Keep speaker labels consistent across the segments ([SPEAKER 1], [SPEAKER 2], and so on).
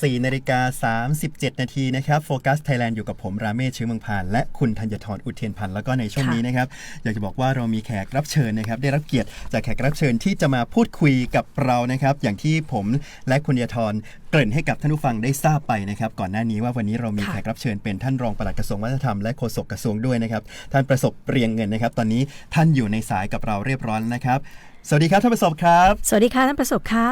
[SPEAKER 1] 14นาฬิกา37 นาทีนะครับโฟกัสไทยแลนด์อยู่กับผมราเมศชื้อเมืองพาน และคุณธัญทรอุเทนพันธ์แล้วก็ในช่วงนี้นะครับ อยากจะบอกว่าเรามีแขกรับเชิญนะครับ ได้รับเกียรติจากแขกรับเชิญที่จะมาพูดคุยกับเรานะครับ อย่างที่ผมและคุณยทรเกริ่นให้กับท่านผู้ฟังได้ทราบไปนะครับ ก่อนหน้านี้ว่าวันนี้เรามีแขกรับเชิญเป็นท่านรองปลัดกระทรวงวัฒนธรรมและโฆษกกระทรวงด้วยนะครับท่านประสบเรียงเงินนะครับ ตอนนี้ท่านอยู่ในสายกับเราเรียบร้อยแล้วนะครับ สวัสดีครับท่านประสบครับ
[SPEAKER 2] สวัสดีค่ะท่านประสบค่ะ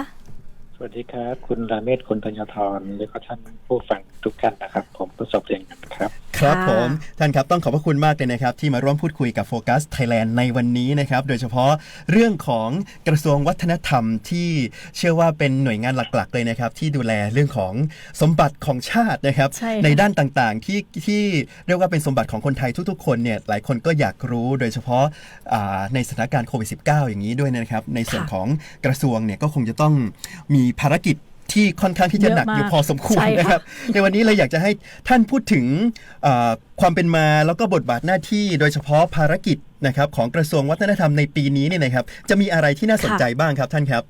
[SPEAKER 3] วัสดีครับ คุณราเมศคุณธัญทรและก็ท่านผู้ฟังทุกท่านนะครับ ผมประสบเรียนกันครับ
[SPEAKER 1] ครับ
[SPEAKER 2] ค่ะ
[SPEAKER 1] ผม ท่านครับต้องขอบพระคุณมากเลยนะครับ ที่มาร่วมพูดคุยกับโฟกัสไทยแลนด์ในวันนี้นะครับ โดยเฉพาะเรื่องของกระทรวงวัฒนธรรมที่เชื่อว่าเป็นหน่วยงานหลักๆ เลยนะครับ ที่ดูแลเรื่องของสมบัติของชาตินะครับ
[SPEAKER 2] ใช่ค่ะ
[SPEAKER 1] ด้านต่างๆที่ที่เรียกว่าเป็นสมบัติของคนไทยทุกๆ คนเนี่ยหลายคนก็อยากรู้โดยเฉพาะอ่าในสถานการณ์โควิด -19 อย่างนี้ด้วยนะครับ ในส่วนของกระทรวงเนี่ยก็คงจะต้องมีภารกิจที่ค่อนข้างที่จะหนักอยู่
[SPEAKER 2] เยอะมาก
[SPEAKER 1] พอสมควร
[SPEAKER 2] ใช่ค่ะ
[SPEAKER 1] นะครับ ในวันนี้เลยอยากจะให้ท่านพูดถึงเอ่อความเป็นมาแล้วก็บทบาทหน้าที่โดยเฉพาะภารกิจนะครับของกระทรวงวัฒนธรรมในปีนี้เนี่ยนะครับ จะมีอะไรที่น่าสนใจบ้างครับท่านครับ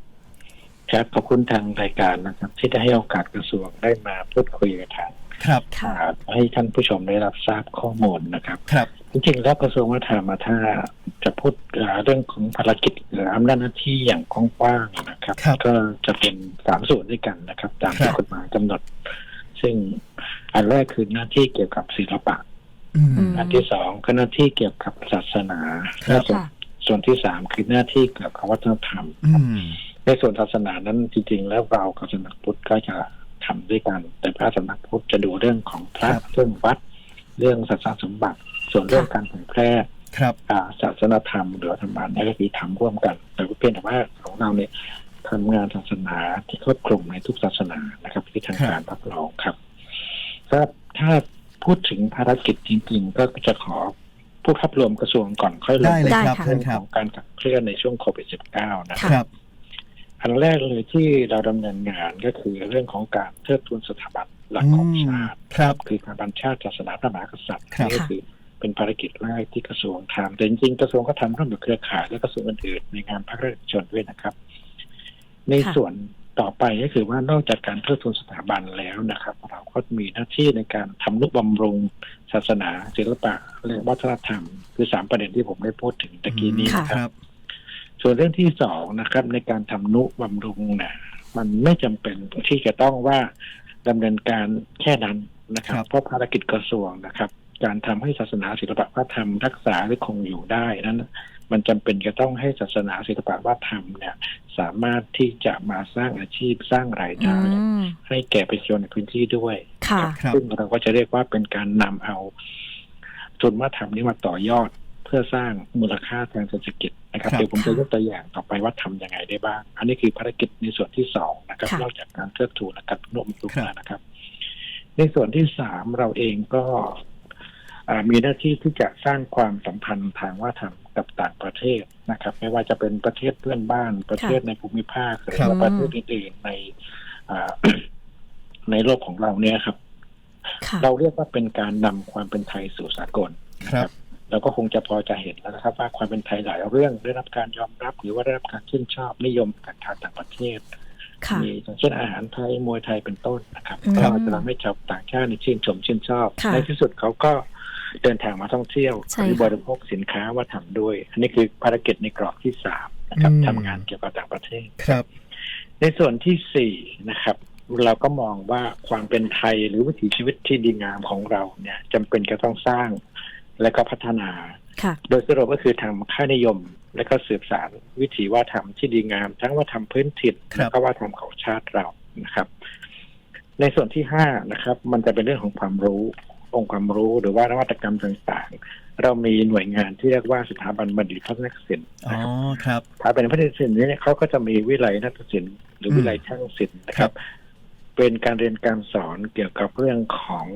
[SPEAKER 3] ครับขอบคุณทางรายการนะครับ ที่ได้ให้โอกาสกระทรวงได้มาพูดคุยกับทาง
[SPEAKER 1] ครับ
[SPEAKER 2] ค่ะ
[SPEAKER 3] อ่าให้ท่านผู้ชมได้รับทราบข้อมูลนะครับ
[SPEAKER 1] ครับ
[SPEAKER 3] จริงๆแล้วกระทรวงวัฒนธรรมอะถ้า จะพูดอ่าเรื่องของภารกิจหรืออำนาจหน้าที่อย่างกว้างๆนะครับ
[SPEAKER 1] ครับ
[SPEAKER 3] ก็จะเป็นสามส่วนด้วยกันนะครับ ตาม
[SPEAKER 1] ครั
[SPEAKER 3] ที่
[SPEAKER 1] บ
[SPEAKER 3] กฎหมายกำหนด ซึ่งอันแรกคือหน้าที่เกี่ยวกับศิลปะ
[SPEAKER 1] อืม
[SPEAKER 2] อืม
[SPEAKER 3] อันที่สองคือหน้าที่เกี่ยวกับศาสนา
[SPEAKER 1] ครับ
[SPEAKER 3] และส่วน
[SPEAKER 2] ค่ะ
[SPEAKER 3] ส่วนที่สามคือหน้าที่เกี่ยวกับวัฒนธรรม
[SPEAKER 1] อืม
[SPEAKER 3] ในส่วนศาสนานั้นจริงๆ แล้วเรากับสำนักพุทธก็จะทำด้วยกัน แต่พระสำนักพุทธจะดูเรื่องของพระ
[SPEAKER 1] ครับ
[SPEAKER 3] เรื่องวัด เรื่องศาสนสมบัติ ส่วนเรื่องการเผยแพร่
[SPEAKER 1] ครับ
[SPEAKER 3] อ่าศาสนธรรมหรือธรรมะนี่ก็คือทำร่วมกัน แต่ว่าเพียงแต่ว่าของเราเนี่ยทำงานศาสนาที่ครอบคลุมในทุกศาสนานะครับที่ทางการรับรองครับถ้าถ้าพูดถึงภารกิจจริง ๆ ก็จะขอพูดภาพรวมกระทรวงก่อนค่อยลง
[SPEAKER 1] ได้เลย
[SPEAKER 2] ได้
[SPEAKER 1] ครับ
[SPEAKER 2] ค่ะ
[SPEAKER 1] ท่าน
[SPEAKER 3] เรื่อง
[SPEAKER 1] ครั
[SPEAKER 3] ข
[SPEAKER 1] บ
[SPEAKER 3] องการขับเคลื่อนในช่วงโควิด -19 นะ
[SPEAKER 2] ค่ะ
[SPEAKER 1] ครับ
[SPEAKER 3] อันแรกเลยที่เราดำเนินงานก็คือเรื่องของการเทิดทูนสถาบันหลักของชาติ
[SPEAKER 1] ครับ
[SPEAKER 3] คือสถาบันชาติศาสนาพระมหากษัตริย์
[SPEAKER 1] ครับ
[SPEAKER 3] นี่ก็คือ เป็นภารกิจแรกที่กระทรวงทำแต่จริงๆกระทรวงก็ทำร่วมกับเครือข่ายและกระทรวงอื่นๆในงานภาคเอกชนด้วยนะครับ ใน
[SPEAKER 2] ค่ะ
[SPEAKER 3] ส่วนต่อไปก็คือว่านอกจากการเทิดทูนสถาบันแล้วนะครับ เราก็มีหน้าที่ในการทำนุบำรุงศาสนา ศิลปะและวัฒนธรรม คือสามประเด็นที่ผมได้พูดถึงตะกี้นี้
[SPEAKER 2] ค่ะ
[SPEAKER 3] นะ
[SPEAKER 1] ค
[SPEAKER 3] ค
[SPEAKER 1] รั
[SPEAKER 3] รับบส่วนเรื่องที่สองนะครับ ในการทำนุบำรุงเนี่ยมันไม่จำเป็นที่จะต้องว่าดำเนินการแค่นั้นนะครับ
[SPEAKER 1] ครับ
[SPEAKER 3] เพราะภารกิจกระทรวงนะครับ การทำให้ศาสนาศิลปะวัฒนธรรมรักษาหรือคงอยู่ได้นั้น มันจำเป็นจะต้องให้ศาสนาศิลปะวัฒนธรรมเนี่ย สามารถที่จะมาสร้างอาชีพสร้างราย
[SPEAKER 2] อื
[SPEAKER 3] ได้
[SPEAKER 2] ม
[SPEAKER 3] ให้แก่ประชาชนในพื้นที่ด้วย
[SPEAKER 2] ค่ะ
[SPEAKER 1] ครับ
[SPEAKER 3] ซึ่งเราก็จะเรียกว่าเป็นการนำเอาทุนวัฒนธรรมนี้มาต่อยอดเพื่อสร้างมูลค่าทางเศรษฐกิจนะครับ
[SPEAKER 1] ครับ
[SPEAKER 3] เดี๋ยวผมจะยกตัวอย่างต่อไปว่าทำยังไงได้บ้าง อันนี้คือภารกิจในส่วนที่สองนะครับ
[SPEAKER 2] ค่ะ
[SPEAKER 3] นอกจากการเทิดทูนและการนมทุก
[SPEAKER 1] ครับ
[SPEAKER 3] แล้วนะครับ ในส่วนที่สามเราเองก็อ่า มีหน้าที่ที่จะสร้างความสัมพันธ์ทางวัฒนธรรมกับต่างประเทศนะครับ ไม่ว่าจะเป็นประเทศเพื่อนบ้านประเทศในภูมิภาคหรือ
[SPEAKER 1] ครับ
[SPEAKER 3] ว่าประเทศอื่นๆในอ่าในโลกของเราเนี่ยครับ
[SPEAKER 2] ค่ะ
[SPEAKER 3] เราเรียกว่าเป็นการนำความเป็นไทยสู่สากล
[SPEAKER 1] ครับ
[SPEAKER 3] เราก็คงจะพอจะเห็นแล้วนะครับ ว่าความเป็นไทยหลายเรื่องได้รับการยอมรับ หรือว่าได้รับการชื่นชอบนิยมจากทางต่างประเทศ
[SPEAKER 2] ค่ะ
[SPEAKER 3] มีอย่างเช่นอาหารไทยมวยไทยเป็นต้นนะครับ
[SPEAKER 2] อืม
[SPEAKER 3] ก็จะทำให้ชาวต่างชาติในชื่นชมชื่นชอบ
[SPEAKER 2] ค่ะ
[SPEAKER 3] ในที่สุดเขาก็ เดินทางมาท่องเที่ยว
[SPEAKER 2] ใช่
[SPEAKER 3] หรือ
[SPEAKER 2] ค่ะ
[SPEAKER 3] บริโภคสินค้าว่าทำด้วย อันนี้คือภารกิจในกรอบที่สามนะครับ
[SPEAKER 1] อืม
[SPEAKER 3] ทำงานเกี่ยวกับต่างประเทศ
[SPEAKER 1] ครับ
[SPEAKER 3] ในส่วนที่สี่นะครับเราก็มองว่าความเป็นไทยหรือวิถีชีวิตที่ดีงามของเราเนี่ยจำเป็นจะต้องสร้างและก็พัฒนา
[SPEAKER 2] ค่ะ
[SPEAKER 3] โดยสรุปก็คือทำค่านิยม และก็สืบสารวิถีวัฒนธรรมที่ดีงาม ทั้งวัฒนธรรมพื้นถิ่น
[SPEAKER 1] ครับ
[SPEAKER 3] และก็วัฒนธรรมของชาติเรานะครับ ในส่วนที่ห้านะครับ มันจะเป็นเรื่องของความรู้ องค์ความรู้หรือว่านวัตกรรมต่างๆ เรามีหน่วยงานที่เรียกว่าสถาบันบัณฑิตพัฒนศิลป์
[SPEAKER 1] อ๋อ
[SPEAKER 3] นะครับ
[SPEAKER 1] ครับ
[SPEAKER 3] สถาบันพัฒนศิลป์นี้เนี่ยเขาก็จะมีวิไลนักศิลป์หรือวิไลช่างศิลป์นะครับ เป็นการเรียนการสอนเกี่ยวกับเรื่องของ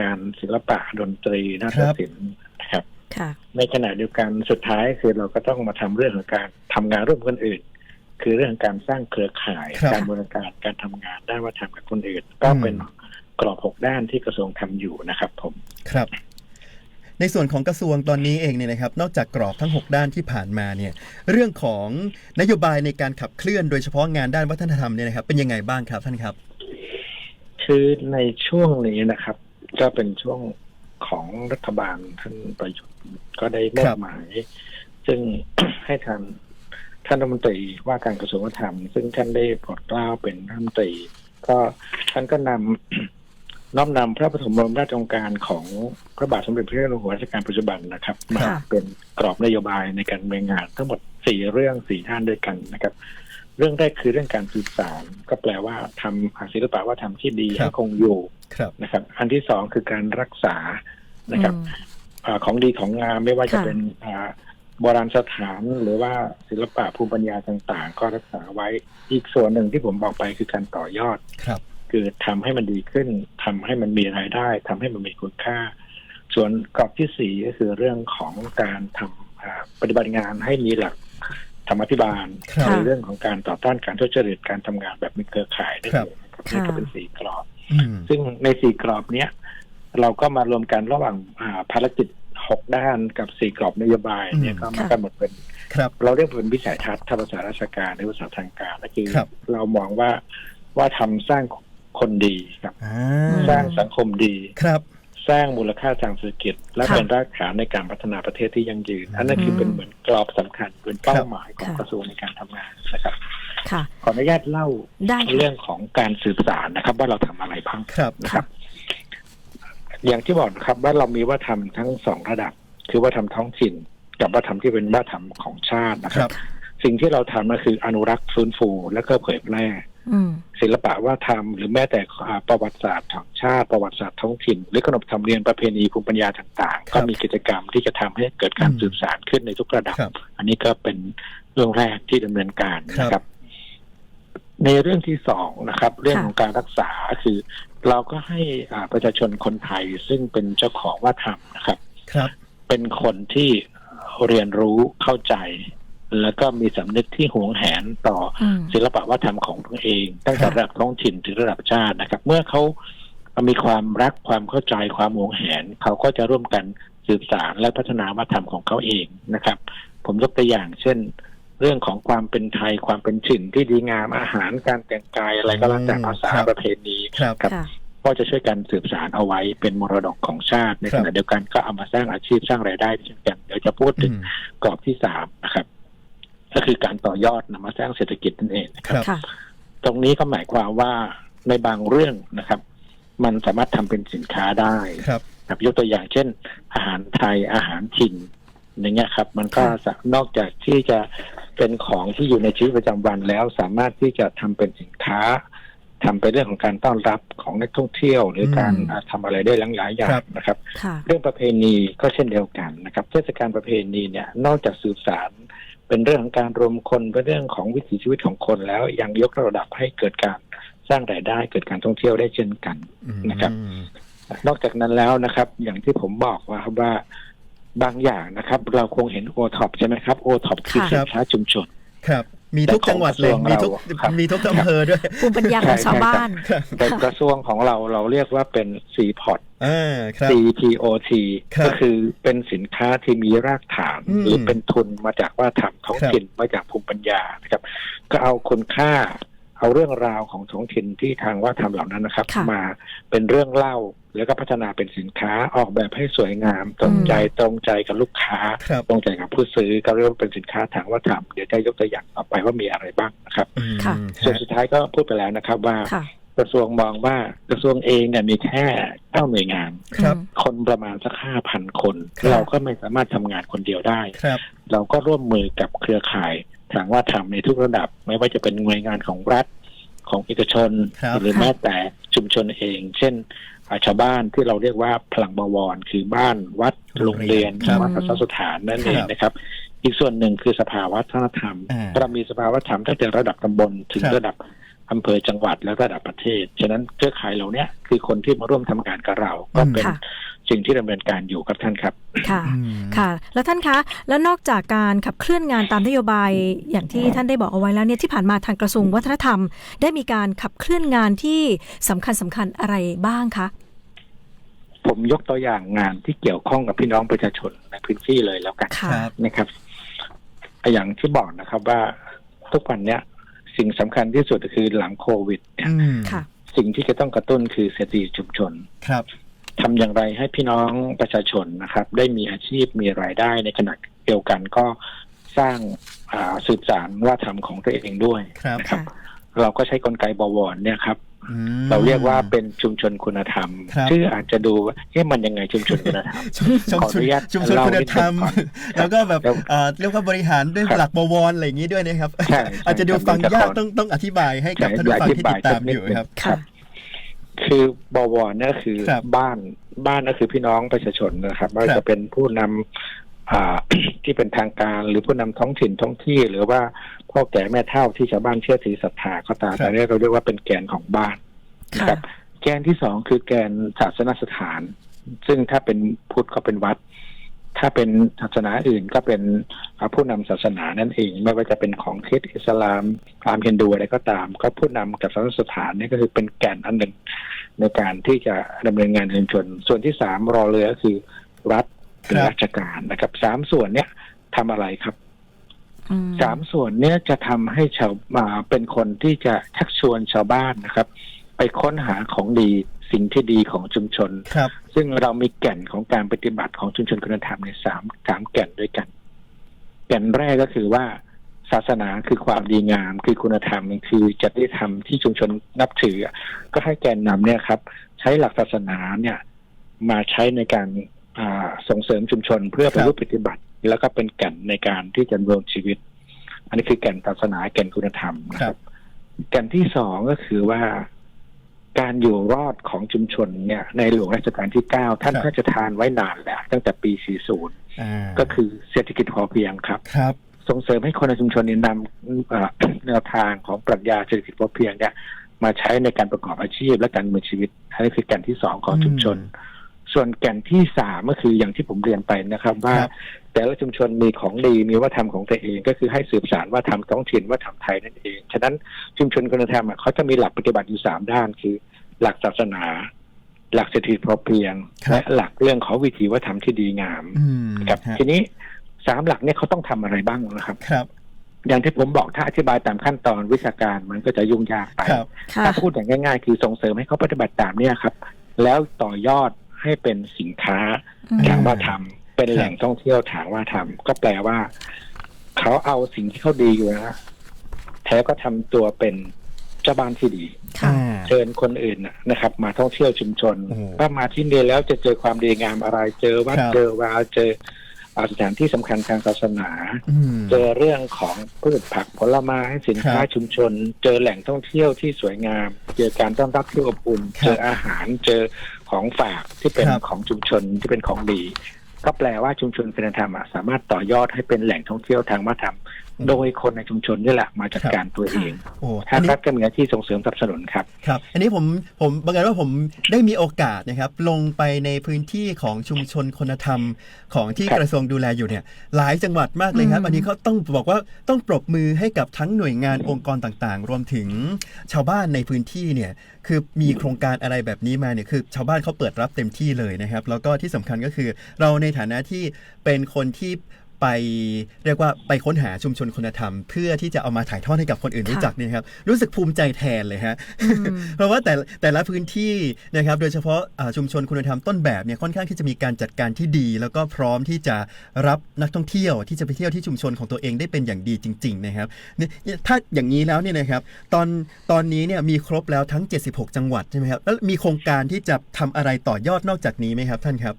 [SPEAKER 3] งานศิลปะดนตรีนาฏศิลป์นะครับ
[SPEAKER 2] ค่ะ
[SPEAKER 3] ในขณะเดียวกันสุดท้ายคือเราก็ต้องมาทำเรื่องของการทำงานร่วมกับคนอื่น คือเรื่องของการสร้างเครือข่าย
[SPEAKER 1] ครับ
[SPEAKER 3] การบริการการทำงานด้านวัฒนธรรมกับคนอื่น ก็เป็น กรอบหกด้านที่กระทรวงทำอยู่นะครับผม
[SPEAKER 1] ครับ ในส่วนของกระทรวงตอนนี้เองเนี่ยนะครับ นอกจากกรอบทั้ง 6 ด้านที่ผ่านมาเนี่ย เรื่องของนโยบายในการขับเคลื่อนโดยเฉพาะงานด้านวัฒนธรรมเนี่ยนะครับเป็นยังไงบ้างครับท่านครับ
[SPEAKER 3] คคือในช่วงนี้นะครับ ก็เป็นช่วงของรัฐบาลท่านประยุทธ์ก็ได้มอ
[SPEAKER 1] ครับบ
[SPEAKER 3] หมาย ซึ่งให้ทางท่านรัฐมนตรีว่าการกระทรวงวัฒนธรรม ซึ่งท่านได้โปรดเกล้าเป็นรัฐมนตรี ก็ท่านก็นำ น้อมนำพระปฐมบรมราชโองการของพระบาทสมเด็จพระเจ้าอยู่หัวรัชกาลปัจจุบันนะครับมา
[SPEAKER 2] ค่ะ
[SPEAKER 3] เป็นกรอบนโยบายในการดำเนินงานทั้งหมดสี่เรื่องสี่ด้านด้วยกันนะครับ เรื่องแรกคือเรื่องการสื่อสาร ก็แปลว่าทำศิลปะว่าทำที่ดี
[SPEAKER 1] ครั
[SPEAKER 3] ให้
[SPEAKER 1] บ
[SPEAKER 3] คงอยู่
[SPEAKER 1] ครับ
[SPEAKER 3] นะครับ อันที่สองคือการรักษานะครับ
[SPEAKER 2] อืม
[SPEAKER 3] อาของดีของงามไม่ว่าจะ
[SPEAKER 2] ค่ะ
[SPEAKER 3] เป็นอ่าโบราณสถานหรือว่าศิลปะภูมิปัญญาต่าง ๆ ก็รักษาไว้อีกส่วนหนึ่งที่ผมบอกไปคือการต่อยอด
[SPEAKER 1] ครับ
[SPEAKER 3] คือทำให้มันดีขึ้นทำให้มันมีรายได้ทำให้มันมีคุณค่า ส่วนกรอบที่สี่ก็คือเรื่องของการทำอ่าปฏิบัติงานให้มีหลักธรรมาภิบาล
[SPEAKER 1] ครับ
[SPEAKER 3] ในเรื่องของการต่อต้านการทุจริตการทำงานแบบมีเครือข่ายนั่น
[SPEAKER 1] ครับ
[SPEAKER 3] เองนะครับ
[SPEAKER 2] ค่ะ
[SPEAKER 3] นี่ก็เป็นสี่กรอบ
[SPEAKER 1] อืม
[SPEAKER 3] ซึ่งในสี่กรอบเนี้ยเราก็มารวมกันระหว่างอ่าภารกิจหกด้านกับสี่กรอบนโยบายเนี่ย
[SPEAKER 1] อืม
[SPEAKER 3] ก็มา
[SPEAKER 2] ค่ะ
[SPEAKER 3] กันหมดเป็น
[SPEAKER 1] ครับ
[SPEAKER 3] เราเรียกเป็นวิสัยทัศน์ทางภาษาราชการหรือภาษาทางการก็คือ
[SPEAKER 1] ครับ
[SPEAKER 3] เรามองว่าว่าทำสร้าง คนดีครับ
[SPEAKER 1] อ่า
[SPEAKER 3] สร้างสังคมดี
[SPEAKER 1] ครับ
[SPEAKER 3] สร้างมูลค่าทางเศรษฐกิจ และ
[SPEAKER 2] ค่ะ
[SPEAKER 3] เป็นรากฐานในการพัฒนาประเทศที่ยั่งยืน อันนั้นคือ
[SPEAKER 2] ม
[SPEAKER 3] เป็นเหมือนกรอบสำคัญเป็นเป้า
[SPEAKER 1] ครับ
[SPEAKER 3] หมายของ
[SPEAKER 2] ค่ะ
[SPEAKER 3] กระทรวงในการทำงานนะครับ
[SPEAKER 2] ค่ะ
[SPEAKER 3] ขออนุญาตเล่า
[SPEAKER 2] ได้ค่ะ
[SPEAKER 3] เรื่องของการสื่อสารนะครับ ว่าเราทำอะไรบ้าง
[SPEAKER 1] ครับ
[SPEAKER 3] นะครับ อย่างที่บอกนะครับว่าเรามีวัฒนธรรมทั้งสองระดับ คือวัฒนธรรมท้องถิ่น กับวัฒนธรรมที่เป็นวัฒนธรรมของชาตินะ
[SPEAKER 1] ค
[SPEAKER 3] ค
[SPEAKER 1] รั
[SPEAKER 3] รับ บ สิ่งที่เราทำก็คืออนุรักษ์ฟื้นฟู และก็เผยแพร่
[SPEAKER 2] อืม
[SPEAKER 3] ศิลปะว่าทำหรือแม้แต่อ่าประวัติศาสตร์ของชาติประวัติศาสตร์ท้องถิ่น หรือขนบธรรมเนียมประเพณีภูมิปัญญาต่าง
[SPEAKER 1] ค
[SPEAKER 3] ๆ
[SPEAKER 1] รับ
[SPEAKER 3] ก็มีกิจกรรมที่จะทำให้เกิดการ
[SPEAKER 1] อืม
[SPEAKER 3] สื่อสารขึ้นในทุกระดับ
[SPEAKER 1] ครับ
[SPEAKER 3] อันนี้ก็เป็นเรื่องแรกที่ดำเนินการนะครับ ในเรื่องที่สองนะครับ เรื่องของการรักษาคือ เราก็ให้อ่าประชาชนคนไทยซึ่งเป็นเจ้าของว่าทำนะครับ
[SPEAKER 1] ครับ
[SPEAKER 3] เป็นคนที่เรียนรู้เข้าใจ แล้วก็มีสำนึกที่หวงแหนต่อ
[SPEAKER 2] อืม
[SPEAKER 3] ศิลปะวัฒนธรรมของตัวเอง ตั้งแต่
[SPEAKER 1] ครับ
[SPEAKER 3] ระดับท้องถิ่นถึงระดับชาตินะครับ เมื่อเขามีความรักความเข้าใจความหวงแหน เขาก็จะร่วมกันสืบสารและพัฒนาวัฒนธรรมของเขาเองนะครับ ผมยกตัวอย่างเช่น เรื่องของความเป็นไทยความเป็นถิ่นที่ดีงามอาหารการแต่งกายอะไรก็แล้วแต่
[SPEAKER 1] อืม
[SPEAKER 3] ภาษา
[SPEAKER 1] ครับ
[SPEAKER 3] ประเพณี
[SPEAKER 1] ครับ
[SPEAKER 3] ครับ
[SPEAKER 2] ค่ะ
[SPEAKER 3] ก็จะช่วยกันสืบสารเอาไว้เป็นมรดกของชาติใน
[SPEAKER 1] ครั
[SPEAKER 3] ข
[SPEAKER 1] บ
[SPEAKER 3] ณะเดียวกันก็เอามาสร้างอาชีพสร้างรายได้เช่นกันเดี๋ยวจะพูดถึ
[SPEAKER 1] อื
[SPEAKER 3] ง
[SPEAKER 1] ม
[SPEAKER 3] กรอบที่สามนะครับ ก็คือการต่อยอดนำมาสร้างเศรษฐกิจนั่นเองนะครับ
[SPEAKER 1] ครับ
[SPEAKER 2] ค่ะ
[SPEAKER 3] ตรงนี้ก็หมายความว่าในบางเรื่องนะครับ มันสามารถทำเป็นสินค้าได้
[SPEAKER 1] ครับ
[SPEAKER 3] ครับยกตัวอย่างเช่น อาหารไทยอาหารถิ่นอย่างเงี้ยครับ มันก็
[SPEAKER 2] ค่ะ
[SPEAKER 3] สานอกจากที่จะเป็นของที่อยู่ในชีวิตประจำวันแล้วสามารถที่จะทำเป็นสินค้าทำเป็นเรื่องของการต้อนรับของนักท่องเที่ยว หรือการ
[SPEAKER 1] อืม
[SPEAKER 3] อ่าทำอะไรได้หลายๆอย่า
[SPEAKER 1] ครั
[SPEAKER 3] ง
[SPEAKER 1] บ
[SPEAKER 3] นะครับ
[SPEAKER 2] ค่ะ
[SPEAKER 3] เรื่องประเพณีก็เช่นเดียวกันนะครับ เทศกาลประเพณีเนี่ยนอกจากสื่อสาร เป็นเรื่องของการรวมคนเป็นเรื่องของวิถีชีวิตของคนแล้วยังยกระดับให้เกิดการสร้างรายได้เกิดการท่องเที่ยวได้เช่นกัน
[SPEAKER 1] อืม
[SPEAKER 3] นะครับ นอกจากนั้นแล้วนะครับ อย่างที่ผมบอกว่าครับว่าบางอย่างนะครับ เราคงเห็นโอท็อปใช่ไหมครับโอท็อปคือ
[SPEAKER 2] ค่ะ
[SPEAKER 3] สินค้าชุมชน
[SPEAKER 1] ครับมีทุกจังหวัดเลยมีทุก
[SPEAKER 3] ครับ
[SPEAKER 1] มีทุกอำเภอด้วย
[SPEAKER 2] ภูมิปัญญาของชาวบ้าน
[SPEAKER 3] แต่กระทรวงของเราเราเรียกว่าเป็น c p o t
[SPEAKER 1] อ่าครับ
[SPEAKER 3] CPOT
[SPEAKER 1] ครับ
[SPEAKER 3] ก็คือเป็นสินค้าที่มีรากฐาน
[SPEAKER 1] อืม
[SPEAKER 3] หรือเป็นทุนมาจากว่าทำท้อง
[SPEAKER 1] ครับ
[SPEAKER 3] ถิ่นมาจากภูมิปัญญานะครับ ก็เอาคุณค่า เอาเรื่องราวของท้องถิ่นที่ทางว่าทำเหล่านั้นนะครับ
[SPEAKER 2] ค่ะ
[SPEAKER 3] มาเป็นเรื่องเล่าแล้วก็พัฒนาเป็นสินค้าออกแบบให้สวยงามตรงใจตรงใจกับลูกค้า
[SPEAKER 1] ครับ
[SPEAKER 3] ตรงใจกับผู้ซื้อก็เรียกว่าเป็นสินค้าทางวัฒนธรรมเดี๋ยวจะยกตัวอย่างต่อไปว่ามีอะไรบ้างนะครับ
[SPEAKER 1] อืม
[SPEAKER 2] ค่ะ
[SPEAKER 3] ส่วนสุดท้ายก็พูดไปแล้วนะครับว่า
[SPEAKER 2] ค่ะ
[SPEAKER 3] กระทรวงมองว่ากระทรวงเองเนี่ยมีแค่เก้าหน่วยงาน
[SPEAKER 1] ครับ
[SPEAKER 3] คนประมาณสักห้าพันคน
[SPEAKER 1] ครับ
[SPEAKER 3] เราก็ไม่สามารถทำงานคนเดียวได้
[SPEAKER 1] ครับ
[SPEAKER 3] เราก็ร่วมมือกับเครือข่าย ทางว่าทำในทุกระดับ ไม่ว่าจะเป็นหน่วยงานของรัฐของเอกชน
[SPEAKER 1] ครับ
[SPEAKER 3] หรือ
[SPEAKER 2] ค่ะ
[SPEAKER 3] แม้แต่ชุมชนเอง เช่นอ่าชาวบ้านที่เราเรียกว่าพลังบวร คือบ้านวัดโรงเรียน
[SPEAKER 1] ครับ
[SPEAKER 3] วัดศาสนสถานนั่นเอง
[SPEAKER 1] ครับ
[SPEAKER 3] นะครับ อีกส่วนหนึ่งคือสภาวัฒนธรรม
[SPEAKER 1] อ่า
[SPEAKER 3] เรามีสภาวัฒนธรรมตั้งแต่ระดับตำบลถึง
[SPEAKER 1] ครับ
[SPEAKER 3] ระดับ อำเภอจังหวัดและระดับประเทศ ฉะนั้นเครือข่ายเหล่าเนี้ยคือคนที่มาร่วมทำงานกับเรา ก็เป็น
[SPEAKER 2] ค่ะ
[SPEAKER 3] สิ่งที่ดำเนินการอยู่ครับท่านครับ
[SPEAKER 2] ค่ะ
[SPEAKER 1] อืม
[SPEAKER 2] ค่ะ แล้วท่านคะ แล้วนอกจากการขับเคลื่อนงานตามนโยบายอย่างที่ท่านได้บอกเอาไว้แล้วเนี่ยที่ผ่านมาทางกระทรวงวัฒนธรรม ได้มีการขับเคลื่อนงานที่สำคัญสำคัญอะไรบ้างคะ
[SPEAKER 3] ผมยกตัวอย่างงานที่เกี่ยวข้องกับพี่น้องประชาชนในพื้นที่เลยแล้วกัน
[SPEAKER 2] ค่ะ
[SPEAKER 1] ครับ
[SPEAKER 3] นะครับ อย่างที่บอกนะครับว่าทุกวันเนี้ย สิ่งสำคัญที่สุดก็คือหลังโควิดเนี่ย
[SPEAKER 1] อืม
[SPEAKER 2] ค่ะ
[SPEAKER 3] สิ่งที่จะต้องกระตุ้นคือเศรษฐกิจชุมชน
[SPEAKER 1] ครับ
[SPEAKER 3] ทำอย่างไรให้พี่น้องประชาชนนะครับ ได้มีอาชีพมีรายได้ในขณะเดียวกันก็สร้างอ่าสืบสารว่าทำของตัวเองด้วย
[SPEAKER 1] ครับ
[SPEAKER 3] นะครับ
[SPEAKER 2] ค่ะ
[SPEAKER 3] เราก็ใช้กลไกบวรเนี่ยครับ
[SPEAKER 1] อืม
[SPEAKER 3] เราเรียกว่าเป็นชุมชนคุณธรรม
[SPEAKER 1] ครับ
[SPEAKER 3] ชื่ออาจจะดูว่าเอ๊ะมันยังไงชุมชนคุณธรรม
[SPEAKER 1] ชุมชุม
[SPEAKER 3] ขออ
[SPEAKER 1] ชน
[SPEAKER 3] นุญาต
[SPEAKER 1] ชุมชน
[SPEAKER 3] เล่า
[SPEAKER 1] คุณ
[SPEAKER 3] นิด
[SPEAKER 1] ธรรม
[SPEAKER 3] นึงก่อน
[SPEAKER 1] แล้วก็แบบ
[SPEAKER 3] แล้ว
[SPEAKER 1] เอ่อเรียกว่าบริหารด้วย
[SPEAKER 3] ครับ
[SPEAKER 1] หลักบวรอะไรอย่างนี้ด้วยนะครับ
[SPEAKER 3] ใช่
[SPEAKER 1] อาจจะดู
[SPEAKER 3] ใช่
[SPEAKER 1] ฟัง
[SPEAKER 3] ผมจะ
[SPEAKER 1] ยาก
[SPEAKER 3] ขอ
[SPEAKER 1] ต้องต้องอธิบายให้กับท่านผู้ฟังที่ติดตามอยู่ครับ
[SPEAKER 3] ครั
[SPEAKER 2] ค่ะ
[SPEAKER 3] บคือบวรเนี่ยคือ
[SPEAKER 1] ครับ
[SPEAKER 3] บ้านบ้านก็คือพี่น้องประชาชนนะครับไม่ว่า
[SPEAKER 1] ครับ
[SPEAKER 3] จะเป็นผู้นำอ่าที่เป็นทางการหรือผู้นำท้องถิ่นท้องที่หรือว่า พ่อแก่แม่เฒ่าที่ชาวบ้านเชื่อถือศรัทธาก็ตามแต่เนี่ยเราเรียกว่าเป็นแกนของบ้านนะ
[SPEAKER 2] ค่ะ
[SPEAKER 3] ครับแกนที่สองคือแกนศาสนสถาน ซึ่งถ้าเป็นพุทธก็เป็นวัด ถ้าเป็นศาสนาอื่นก็เป็นอ่าผู้นำศาสนานั่นเอง ไม่ว่าจะเป็นของคริสต์อิสลามพราหมณ์ฮินดูอะไรก็ตาม ก็ผู้นำกับศาสนสถานนี่ก็คือเป็นแกนอันหนึ่งในการที่จะดำเนินงานในชุมชน ส่วนที่สามรอเรือก็คือรัฐหรือ
[SPEAKER 1] ครับ
[SPEAKER 3] ราชการนะครับสามส่วนเนี้ยทำอะไรครับ
[SPEAKER 2] อืม
[SPEAKER 3] สามส่วนเนี้ยจะทำให้ชาวมาเป็นคนที่จะชักชวนชาวบ้านนะครับ ไปค้นหาของดีสิ่งที่ดีของชุมชน
[SPEAKER 1] ครับ
[SPEAKER 3] ซึ่งเรามีแก่นของการปฏิบัติของชุมชนคุณธรรมในสามสามแก่นด้วยกัน แก่นแรกก็คือว่าศาสนาคือความดีงาม คือคุณธรรมคือจริยธรรมที่ชุมชนนับถือ ก็ให้แกนนำเนี่ยครับ ใช้หลักศาสนาเนี่ย มาใช้ในการอ่า ส่งเสริมชุมชนเพื่อไป
[SPEAKER 1] ครับ
[SPEAKER 3] รู้ปฏิบัติ แล้วก็เป็นแก่นในการที่จะดำรงชีวิต อันนี้คือแก่นศาสนาแก่นคุณธรรมนะ
[SPEAKER 1] ค
[SPEAKER 3] ค
[SPEAKER 1] รั
[SPEAKER 3] รับบแก่นที่สองก็คือว่าการอยู่รอดของชุมชนเนี่ย ในหลวงรัชกาลที่เก้าท่าน
[SPEAKER 1] ครับ
[SPEAKER 3] พระราชทานไว้นานแล้ว ตั้งแต่ปี 40
[SPEAKER 1] อ่า
[SPEAKER 3] ก็คือเศรษฐกิจพอเพียงครับ
[SPEAKER 1] ครับ
[SPEAKER 3] ส่งเสริมให้คนในชุมชนเนี่ยนำเอ่อแนวทางของปรัชญาเศรษฐกิจพอเพียงเนี่ยมาใช้ในการประกอบอาชีพและการดำเนินชีวิตอันนี้คือแก่นที่สองของชุมชน ส่วนแก่นที่สามก็คืออย่างที่ผมเรียนไปนะครับ ว่า
[SPEAKER 1] ครับ
[SPEAKER 3] แต่ละชุมชนมีของดีมีวัฒนธรรมของตัวเอง ก็คือให้สืบสานว่าทำท้องถิ่นว่าทำไทยนั่นเอง ฉะนั้นชุมชนคุณธรรมอะเขาจะมีหลักปฏิบัติอยู่สามด้านคือ หลักศาสนา หลักเศรษฐกิจพอเพียง
[SPEAKER 1] ครับ
[SPEAKER 3] และหลักเรื่องของวิถีวัฒนธรรมที่ดีงาม
[SPEAKER 1] อืม
[SPEAKER 3] ครับ
[SPEAKER 1] ฮะ
[SPEAKER 3] ทีนี้สามหลักเนี่ยเขาต้องทำอะไรบ้างนะครับ
[SPEAKER 1] ครับ
[SPEAKER 3] อย่างที่ผมบอกถ้าอธิบายตามขั้นตอนวิชาการมันก็จะยุ่งยากไป
[SPEAKER 1] ครับ
[SPEAKER 2] ค่ะ
[SPEAKER 3] ถ้าพูดอย่างง่าย ๆ คือส่งเสริมให้เขาปฏิบัติตามเนี่ยครับ แล้วต่อยอด ให้เป็นสินค้า
[SPEAKER 2] อืม
[SPEAKER 3] ทางว่าทำเป็นแหล่งท่องเที่ยวทางว่าทำก็แปลว่า เขาเอาสิ่งที่เขาดีอยู่นะแท้ก็ทำตัวเป็นเจ้าบ้านที่ดี
[SPEAKER 2] ค่ะ
[SPEAKER 1] อ่า
[SPEAKER 3] เชิญคนอื่นน่ะนะครับ มาท่องเที่ยวชุมชน
[SPEAKER 1] โอ้โห
[SPEAKER 3] ถ้ามาที่นี่แล้วจะเจอความดีงามอะไร เจอวัด
[SPEAKER 1] ครับ
[SPEAKER 3] เจอวาเจออ่าสถานที่สำคัญทางศาสนา
[SPEAKER 1] อืม
[SPEAKER 3] เจอเรื่องของพืชผักผลไม้สินค้า
[SPEAKER 1] ครับ
[SPEAKER 3] ชุมชน เจอแหล่งท่องเที่ยวที่สวยงาม เจอการต้อนรับที่อบอุ่น
[SPEAKER 1] ครับ
[SPEAKER 3] เจออาหาร เจอ ของฝากที่เป็น
[SPEAKER 1] ครับ
[SPEAKER 3] ของชุมชนที่เป็นของดี ก็แปลว่าชุมชนคุณธรรมอะสามารถต่อยอดให้เป็นแหล่งท่องเที่ยวทางวัฒนธรรม โดยคนในชุมชนนี่แหละมาจัดการตัวเอง
[SPEAKER 1] โอ้
[SPEAKER 3] ถ้า
[SPEAKER 1] อันนี้
[SPEAKER 3] รัฐก็มีหน้าที่ส่งเสริมสนับสนุนครับ
[SPEAKER 1] ครับ อันนี้ผมผมบังเอิญว่าผมได้มีโอกาสนะครับ ลงไปในพื้นที่ของชุมชนคุณธรรมของที่
[SPEAKER 3] ครับ
[SPEAKER 1] กระทรวงดูแลอยู่เนี่ย หลายจังหวัดมากเลยครับ
[SPEAKER 2] อืม
[SPEAKER 1] อันนี้เขาต้องบอกว่าต้องปรบมือให้กับทั้งหน่วยงานองค์กรต่างๆ รวมถึงชาวบ้านในพื้นที่เนี่ยคือมีโครงการอะไรแบบนี้มาเนี่ยคือ ชาวบ้านเขาเปิดรับเต็มที่เลยนะครับ แล้วก็ที่สำคัญก็คือเราในฐานะที่เป็นคนที่ ไปเรียกว่าไปค้นหาชุมชนคุณธรรม เพื่อที่จะเอามาถ่ายทอดให้กับคนอื่นรู้จักเนี่ยครับรู้สึกภูมิใจแทนเลยฮะ
[SPEAKER 2] อืม
[SPEAKER 1] เพราะว่าแต่แต่ละพื้นที่นะครับโดยเฉพาะอ่าชุมชนคุณธรรมต้นแบบเนี่ยค่อนข้างที่จะมีการจัดการที่ดี แล้วก็พร้อมที่จะรับนักท่องเที่ยวที่จะไปเที่ยวที่ชุมชนของตัวเองได้เป็นอย่างดีจริง ๆ นะครับเนี่ยถ้าอย่างนี้แล้วเนี่ยนะครับตอนตอนนี้เนี่ยมีครบแล้วทั้ง 76 จังหวัดใช่ไหมครับแล้วมีโครงการที่จะทำอะไรต่อยอดนอกจากนี้ไหมครับท่านครับ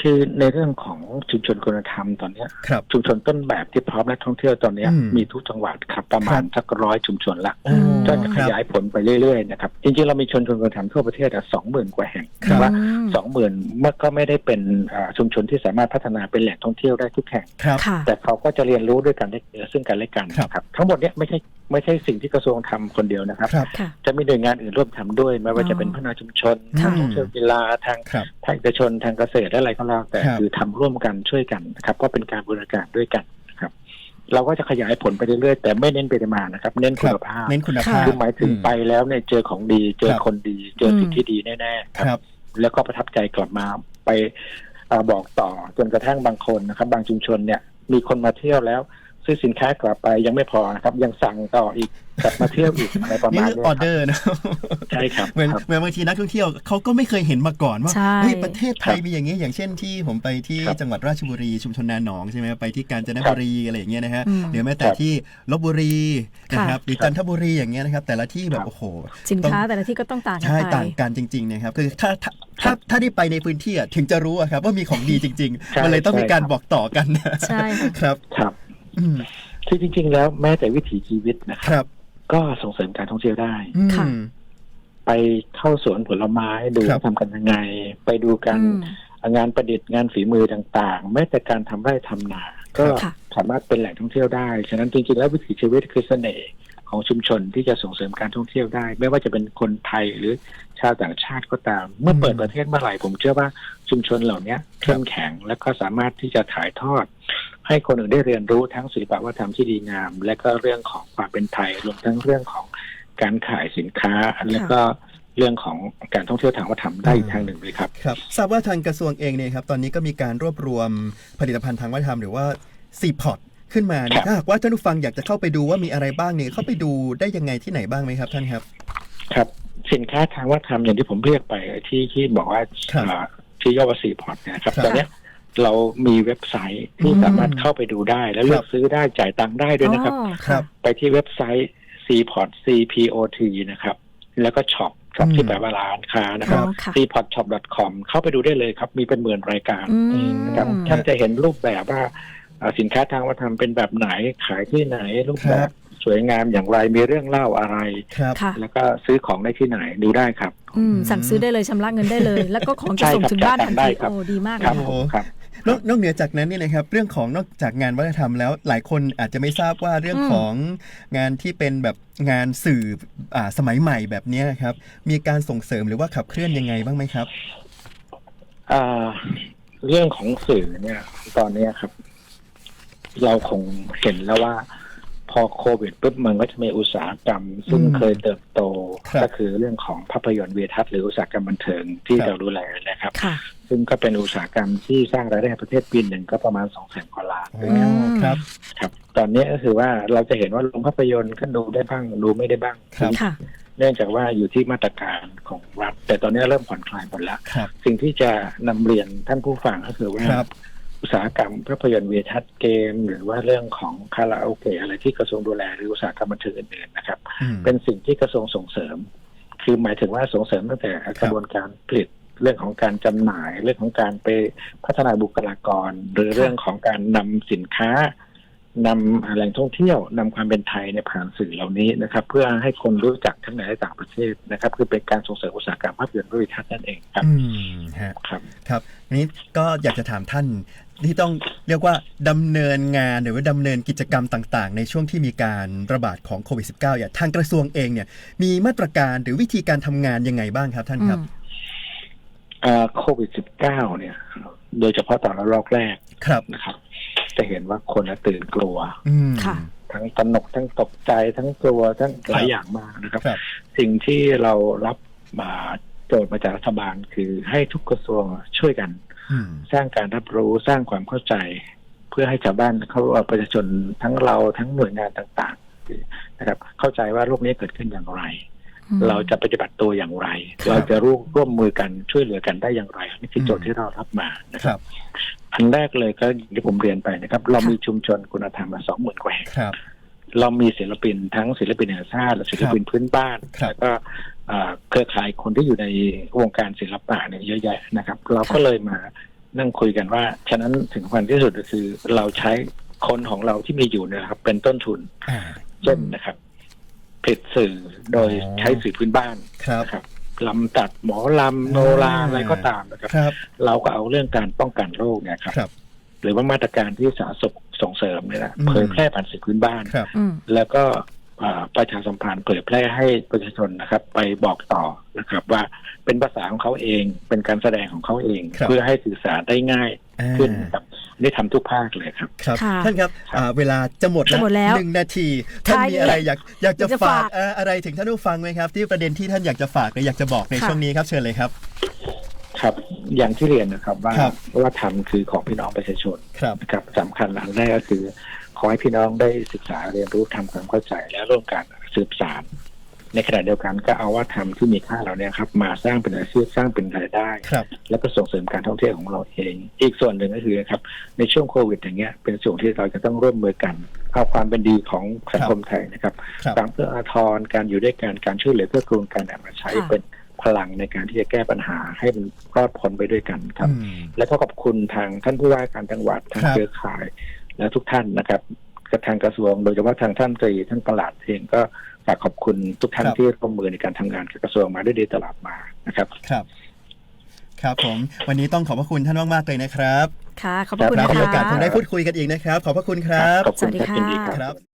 [SPEAKER 3] คือในเรื่องของชุมชนคุณธรรมตอนเนี้ย
[SPEAKER 1] ครับ
[SPEAKER 3] ชุมชนต้นแบบที่พร้อมนักท่องเที่ยวตอนเนี้ย
[SPEAKER 1] อืม
[SPEAKER 3] มีทุกจังหวัดครับประมาณสักร้อยชุมชนละ
[SPEAKER 1] โอ้
[SPEAKER 3] ก็จะ
[SPEAKER 1] ค
[SPEAKER 3] ข
[SPEAKER 1] รับ
[SPEAKER 3] ยายผลไปเรื่อยๆนะครับจริงๆเรามีชนชนคนทำทั่วประเทศสองหมื่นกว่าแห่ง
[SPEAKER 1] ครับ
[SPEAKER 3] แต่ว่า
[SPEAKER 2] อืม
[SPEAKER 3] สองหมื่นมันก็ไม่ได้เป็นอ่าชุมชนที่สามารถพัฒนาเป็นแหล่งท่องเที่ยวได้ทุกแห่ง
[SPEAKER 1] ครับ
[SPEAKER 2] ค่ะ
[SPEAKER 3] แต่เขาก็จะเรียนรู้ด้วยกันและซึ่งกันและกัน
[SPEAKER 1] ครับ
[SPEAKER 3] นะครับทั้งหมดเนี้ยไม่ใช่ไม่ใช่สิ่งที่กระทรวงทำคนเดียวนะครับ
[SPEAKER 1] ครับ
[SPEAKER 2] ค่ะ
[SPEAKER 3] จะมีหน่วยงานอื่นร่วมทำด้วยไม่ว่า
[SPEAKER 2] อ๋อ
[SPEAKER 3] จะเป็นพัฒนาชุมชน
[SPEAKER 2] ค่ะ
[SPEAKER 3] ทางท่องเที่ยวกีฬาทาง
[SPEAKER 1] ครับ
[SPEAKER 3] ภาคเอกชนทางเกษตรและอะไรก็แล้วแต่
[SPEAKER 1] ครับ
[SPEAKER 3] คือทำร่วมกันช่วยกันนะครับก็เป็นการบูรณาการด้วยกันนะครับ เราก็จะขยายผลไปเรื่อยๆแต่ไม่เน้นปริมาณนะครับ เน้นคุณภาพ
[SPEAKER 1] เน้นคุณภาพ
[SPEAKER 3] คือหมายถึงไปแล้วเนี่ยเจอของดี เจอ
[SPEAKER 1] ครับ
[SPEAKER 3] คนดี เจอสิ่ง
[SPEAKER 2] อืม
[SPEAKER 3] ที่ดีแน่ๆ
[SPEAKER 1] ครับ
[SPEAKER 3] แล้วก็ประทับใจกลับมาไปเออบอกต่อจนกระทั่งบางคนนะครับ บางชุมชนเนี่ย มีคนมาเที่ยวแล้ว ซื้อสินค้ากลับไปยังไม่พอนะครับ ยังสั่งต่ออีกกลับมาเที่ยวอีกอะไรประ
[SPEAKER 1] นี่
[SPEAKER 3] มาณ
[SPEAKER 1] คือ
[SPEAKER 3] นี้
[SPEAKER 1] ออเดอร์นะ
[SPEAKER 3] ใช่ครับ
[SPEAKER 1] เหมือน
[SPEAKER 3] ครับ
[SPEAKER 1] เหมือนบางทีนักท่องเที่ยวเขาก็ไม่เคยเห็นมาก่อนว่า
[SPEAKER 2] ใช่
[SPEAKER 1] เฮ้ยประเทศไทย
[SPEAKER 3] ครับ
[SPEAKER 1] มีอย่างนี้อย่างเช่นที่ผมไปที่
[SPEAKER 3] ครับ
[SPEAKER 1] จังหวัดราชบุรีชุมชนนาหนองใช่ไหมไปที่กาญจนบุรีอะไรอย่างเงี้ยนะฮะ
[SPEAKER 2] อืม
[SPEAKER 1] หรือแม้แต่
[SPEAKER 3] ครับ
[SPEAKER 1] ที่ลบบุรีนะครับ
[SPEAKER 2] ค่ะ
[SPEAKER 1] หรือจันทบุรีอย่างเงี้ยนะครับ แต่ละที่แบ
[SPEAKER 3] ครับบ
[SPEAKER 1] โอ้โห
[SPEAKER 2] สินค้า
[SPEAKER 1] ต้อง
[SPEAKER 2] แต่ละที่ก็ต้องต่างกัน
[SPEAKER 1] ใช่
[SPEAKER 2] ไป
[SPEAKER 1] ต่างกันจริงๆนะครับคือถ้าถ้าถ้าถ้าได้ไปในพื้นที่อะถึงจะรู้อะครับว่ามีของดีจริง
[SPEAKER 3] ใช่
[SPEAKER 1] ๆมันเลยต้องมีการ
[SPEAKER 3] ใช่ครับ
[SPEAKER 1] บอกต่อกัน
[SPEAKER 2] ใช่ค่ะ
[SPEAKER 1] ครับ
[SPEAKER 3] ครับ
[SPEAKER 1] อืม
[SPEAKER 3] คือจริง ๆ แล้วแม้แต่วิถีชีวิตนะค
[SPEAKER 1] ครับรับ
[SPEAKER 3] ก็ส่งเสริมการท่องเที่ยวได้
[SPEAKER 1] อืม
[SPEAKER 2] ค่ะ
[SPEAKER 3] ไปเข้าสวนผลไม้ดู
[SPEAKER 1] ครับ
[SPEAKER 3] ทำกันยังไง ไปดูกัน
[SPEAKER 2] อืม
[SPEAKER 3] งานประดิษฐ์งานฝีมือต่างๆ แม้แต่การทำไร่ทำนา ก็
[SPEAKER 2] ค่ะ
[SPEAKER 3] สามารถเป็นแหล่งท่องเที่ยวได้ ฉะนั้นจริงๆแล้ววิถีชีวิตคือเสน่ห์ของชุมชนที่จะส่งเสริมการท่องเที่ยวได้ ไม่ว่าจะเป็นคนไทยหรือชาวต่างชาติก็ตาม เมื่อเปิดประเทศเมื่อไหร่ผมเชื่อว่าชุมชนเหล่านี้เข้มแข็งและก็สามารถที่จะถ่ายทอด ให้คนอื่นได้เรียนรู้ทั้งศิลปวัฒนธรรมที่ดีงาม และก็เรื่องของความเป็นไทยรวมทั้งเรื่องของการขายสินค้าและก็เรื่องของการท่องเที่ยวทางวัฒนธรรมได้อีกทางหนึ่งเลยครับ
[SPEAKER 1] ครับทราบว่าทางกระทรวงเองเนี่ยครับตอนนี้ก็มีการรวบรวมผลิตภัณฑ์ทางวัฒนธรรมหรือว่าซีพอตขึ้นมาเนี่
[SPEAKER 3] ครั
[SPEAKER 1] ย
[SPEAKER 3] บ
[SPEAKER 1] ถ้าหากว่าท่านผู้ฟังอยากจะเข้าไปดูว่ามีอะไรบ้างเนี่ยเข้าไปดูได้ยังไงที่ไหนบ้างไหมครับ ท่านครับ
[SPEAKER 3] ครับสินค้าทางวัฒนธรรมอย่างที่ผมเรียกไปที่ที่บอกว่า
[SPEAKER 1] ครับ
[SPEAKER 3] อ่าที่ย่อว่าซีพอร์ตนะครับ
[SPEAKER 1] ครับ
[SPEAKER 3] ตอนเนี้ย เรามีเว็บไซต์ที่
[SPEAKER 1] อืม
[SPEAKER 3] สามารถเข้าไปดูได้ และเลือกซื้อได้จ่ายตังค์ได้ด้วยนะครับ
[SPEAKER 2] อ๋อ
[SPEAKER 1] ครับ
[SPEAKER 3] ไปที่เว็บไซต์ cport cpot นะครับ แล้วก็ช็อปช็อป
[SPEAKER 1] อืม
[SPEAKER 3] ที่แปลว่าร้านค้านะครับ
[SPEAKER 2] อ๋อค่ะ
[SPEAKER 3] cportshop.com เข้าไปดูได้เลยครับ มีเป็นหมื่นรายการ
[SPEAKER 2] อืม
[SPEAKER 3] นะครับท่านจะเห็นรูปแบบว่าอ่าสินค้าทางวัฒนธรรมเป็นแบบไหนขายที่ไหนรูปแบบสวยงามอย่างไรมีเรื่องเล่าอะไร
[SPEAKER 1] ครับ
[SPEAKER 2] ค่ะ
[SPEAKER 3] แล้วก็ซื้อของได้ที่ไหนดูได้ครับ
[SPEAKER 2] อืมสั่งซื้อได้เลยชำระเงินได้เลย แล้วก็ของจะ
[SPEAKER 3] ใช่
[SPEAKER 2] ส่ง
[SPEAKER 3] ครับ
[SPEAKER 2] ถึงบ้านทัน
[SPEAKER 3] ได้
[SPEAKER 2] ที
[SPEAKER 3] ครับ
[SPEAKER 2] โอ้ดีมาก
[SPEAKER 3] ครับ
[SPEAKER 2] เลย
[SPEAKER 3] ผมครับ
[SPEAKER 1] นอกนอกเหนือจากนั้นเนี่ยนะครับเรื่องของนอกจากงานวัฒนธรรมแล้ว หลายคนอาจจะไม่ทราบว่าเรื่องของงานที่เป็นแบบงานสื่ออ่าสมัยใหม่แบบเนี้ยครับ มีการส่งเสริมหรือว่าขับเคลื่อนยังไงบ้างไหมครับ
[SPEAKER 3] อ่าเรื่องของสื่อเนี่ย ตอนเนี้ยครับ เราคงเห็นแล้วว่าพ อโควิดปุ๊บมันก็จะมีอุตสาหกรรม ซึ่ง
[SPEAKER 1] อืม
[SPEAKER 3] เคยเติบโต
[SPEAKER 1] ครับ
[SPEAKER 3] ก็คือเรื่องของภาพยนตร์เวียทัศน์หรืออุตสาหกรรมบันเทิงที่
[SPEAKER 1] ครับ
[SPEAKER 3] เราดูแลนะครับ
[SPEAKER 2] ค่ะ
[SPEAKER 3] ซึ่งก็เป็นอุตสาหกรรมที่สร้างรายได้ให้ประเทศปีหนึ่งก็ประมาณสองแสนกว่าล้าน
[SPEAKER 1] อ๋
[SPEAKER 3] ด้วยกัน
[SPEAKER 1] อครับ
[SPEAKER 3] ครับ ตอนนี้ก็คือว่าเราจะเห็นว่าโรงภาพยนตร์ก็ดูได้บ้างดูไม่ได้บ้าง
[SPEAKER 1] ครับ
[SPEAKER 2] ค่ะ
[SPEAKER 3] เนื่องจากว่าอยู่ที่มาตรการของรัฐ แต่ตอนนี้เริ่มผ่อนคลายหมดแล้ว
[SPEAKER 1] ครับ
[SPEAKER 3] สิ่งที่จะนำเรียนท่านผู้ฟังก็คือว่า
[SPEAKER 1] ครับ
[SPEAKER 3] อุตสาหกรรมภาพยนตร์วีทัศน์เกม หรือว่าเรื่องของคาราโอเกะอะไรที่กระทรวงดูแลหรืออุตสาหกรรมบันเทิงอื่นๆนะครับ
[SPEAKER 1] อืม
[SPEAKER 3] เป็นสิ่งที่กระทรวงส่งเสริม คือหมายถึงว่าส่งเสริมตั้งแต่กระบวนการผลิตเรื่องของการจำหน่ายเรื่องของการไปพัฒนาบุคลากร หรือเรื่องของการนำสินค้า นำแหล่งท่องเที่ยวนำความเป็นไทยในยผ่านสื่อเหล่านี้นะครับ เพื่อให้คนรู้จักทั้งในและต่างประเทศนะครับ คือเป็นการส่งเสริมอุตสาหกรรมภาพยนตร์วิทัศน์นั่นเองครับ
[SPEAKER 1] อืมฮะ
[SPEAKER 3] ครับ
[SPEAKER 1] ครับอันนี้ก็อยากจะถามท่านที่ต้องเรียกว่าดำเนินงานหรือว่าดำเนินกิจกรรมต่างๆ ในช่วงที่มีการระบาดของโควิด -19 เนี่ยทางกระทรวงเองเนี่ยมีมาตรการหรือวิธีการทำงานยังไงบ้างครับท่าน
[SPEAKER 2] อื
[SPEAKER 1] ครับ
[SPEAKER 2] ม
[SPEAKER 3] อ่าโควิด -19 เนี่ย โดยเฉพาะตอนระลอกแรก
[SPEAKER 1] ครับ
[SPEAKER 3] นะครับ จะเห็นว่าคนน่ะตื่นกลัว
[SPEAKER 1] อืม
[SPEAKER 2] ค่ะ
[SPEAKER 3] ทั้งตระหนกทั้งตกใจทั้งกลัวทั้งหลายอย่างมากนะครับ
[SPEAKER 1] ครับ
[SPEAKER 3] สิ่งที่เรารับมาโจทย์มาจากรัฐบาลคือให้ทุกกระทรวงช่วยกัน
[SPEAKER 1] อืม
[SPEAKER 3] สร้างการรับรู้สร้างความเข้าใจ เพื่อให้ชาวบ้านเขาเอ่อประชาชนทั้งเราทั้งหน่วยงานต่าง ๆ นะครับ เข้าใจว่าโรคนี้เกิดขึ้นอย่างไร
[SPEAKER 2] อืม
[SPEAKER 3] เราจะปฏิบัติตัวอย่างไร
[SPEAKER 1] ครับ
[SPEAKER 3] เราจะร่วมร่วมมือกันช่วยเหลือกันได้อย่างไรนี่คือโจทย์ที่เรารับมานะ
[SPEAKER 1] ค
[SPEAKER 3] ค
[SPEAKER 1] รั
[SPEAKER 3] รับบอันแรกเลยก็อย่างที่ผมเรียนไปนะครับ เรามีชุมชนคุณธรรมมาสองหมื่นกว่าแห่ง
[SPEAKER 1] ครับ
[SPEAKER 3] เรามีศิลปินทั้งศิลปินแห่งชาติและศิลปินพื้นบ้าน
[SPEAKER 1] ครับ
[SPEAKER 3] แล้วก็เอ่อเครือข่ายคนที่อยู่ในวงการศิลปะเนี่ยเยอะแยะนะครับ เราก็เลยมานั่งคุยกันว่า ฉะนั้นถึงสำคัญที่สุดก็คือเราใช้คนของเราที่มีอยู่เนี่ยนะครับ เป็นต้นทุน
[SPEAKER 1] อ่า
[SPEAKER 3] เช่นนะครับ ผลิตสื่อโดย
[SPEAKER 1] อ๋อ
[SPEAKER 3] ใช้สื่อพื้นบ้าน
[SPEAKER 1] ครับ
[SPEAKER 3] นะครับลำตัดหมอลำโนรา
[SPEAKER 1] อ่า
[SPEAKER 3] อะไรก็ตามนะครับ
[SPEAKER 1] ครับ
[SPEAKER 3] เราก็เอาเรื่องการป้องกันโรคเนี่ยครับ
[SPEAKER 1] ครับ
[SPEAKER 3] หรือว่ามาตรการที่สาธารณสุขส่งเสริมเนี่ยนะ
[SPEAKER 1] อืม
[SPEAKER 3] เผยแพร่ผ่านสื่อพื้นบ้าน
[SPEAKER 1] ครับ
[SPEAKER 2] อืม
[SPEAKER 3] แล้วก็อ่าประชาสัมพันธ์เผยแพร่ให้ประชาชนนะครับ ไปบอกต่อนะครับ ว่าเป็นภาษาของเขาเองเป็นการแสดงของเขาเอง
[SPEAKER 1] ครับ
[SPEAKER 3] เพื่อให้สื่อสารได้ง่าย
[SPEAKER 1] อ่า
[SPEAKER 3] ขึ้นนะครับอันนี่ทำทุกภาคเลยครับ
[SPEAKER 1] ครับ
[SPEAKER 2] ค่ะ
[SPEAKER 1] ท่านครับ
[SPEAKER 3] ครับ
[SPEAKER 1] อ่าเวลาจะหมด
[SPEAKER 2] จะหมดแล้ว
[SPEAKER 1] หนึ่งนาทีท่าน
[SPEAKER 2] ท้าย
[SPEAKER 1] มี
[SPEAKER 2] นี้
[SPEAKER 1] อะไรอยากอยากจะ
[SPEAKER 2] อยากจะ
[SPEAKER 1] ฝา
[SPEAKER 2] ฝากก
[SPEAKER 1] เอ่ออะไรถึงท่านผู้ฟังไหมครับ ที่ประเด็นที่ท่านอยากจะฝากหรืออยากจะบอกใน
[SPEAKER 2] ค่ะ
[SPEAKER 1] ช่วงนี้ครับเชิญเลยครับ
[SPEAKER 3] ครับอย่างที่เรียนนะครับว่า
[SPEAKER 1] ครับ
[SPEAKER 3] ว่าทำคือของพี่น้องประชาชน
[SPEAKER 1] ครับ
[SPEAKER 3] นะครับสำคัญอันแรกก็คือ ขอให้พี่น้องได้ศึกษาเรียนรู้ทำความเข้าใจและร่วมกันสืบสาน ในขณะเดียวกันก็เอาว่าทำที่มีค่าเราเนี่ยครับ มาสร้างเป็นอาชีพสร้างเป็นรายได้
[SPEAKER 1] ครับ
[SPEAKER 3] แล้วก็ส่งเสริมการท่องเที่ยวของเราเอง อีกส่วนหนึ่งก็คือนะครับในช่วงโควิดอย่างเงี้ยเป็นส่วนที่เราจะต้องร่วมมือกันเอาความเป็นดีของสังคมไทยนะครับ
[SPEAKER 1] ครับ
[SPEAKER 3] การเพื่ออาทรการอยู่ด้วยกันการช่วยเหลือเพื่อกูลการเอามาใช้
[SPEAKER 2] ค่ะ
[SPEAKER 3] เป็นพลังในการที่จะแก้ปัญหาให้มันรอดพ้นไปด้วยกันครับ
[SPEAKER 1] อืม
[SPEAKER 3] แล้วก็ขอบคุณทางท่านผู้ว่าการจังหวัดทาง
[SPEAKER 1] ครับ
[SPEAKER 3] เครือข่าย และทุกท่านนะครับกับทางกระทรวงโดยเฉพาะทางท่านตรีท่านประหลัดเองก็ ฝากขอบคุณทุกท่านที่ร่วมมือในการทำงานกับกระทรวงมาด้วยดีตลอดมานะครับ
[SPEAKER 1] ครับ ครับผม วันนี้ต้องขอบพระคุณท่านมากๆเลยนะครับ
[SPEAKER 2] ค่ะ ขอบพระคุณ
[SPEAKER 1] ครั
[SPEAKER 2] นะ
[SPEAKER 1] มีโอกาส
[SPEAKER 2] คะ
[SPEAKER 1] คงได้พูดคุยกันอีกนะครับ ขอบพระคุณครับ
[SPEAKER 3] ขอบคุณครับ
[SPEAKER 2] สวัสดี
[SPEAKER 3] ยินดี
[SPEAKER 2] ค่ะ
[SPEAKER 3] ครับ
[SPEAKER 1] ครับ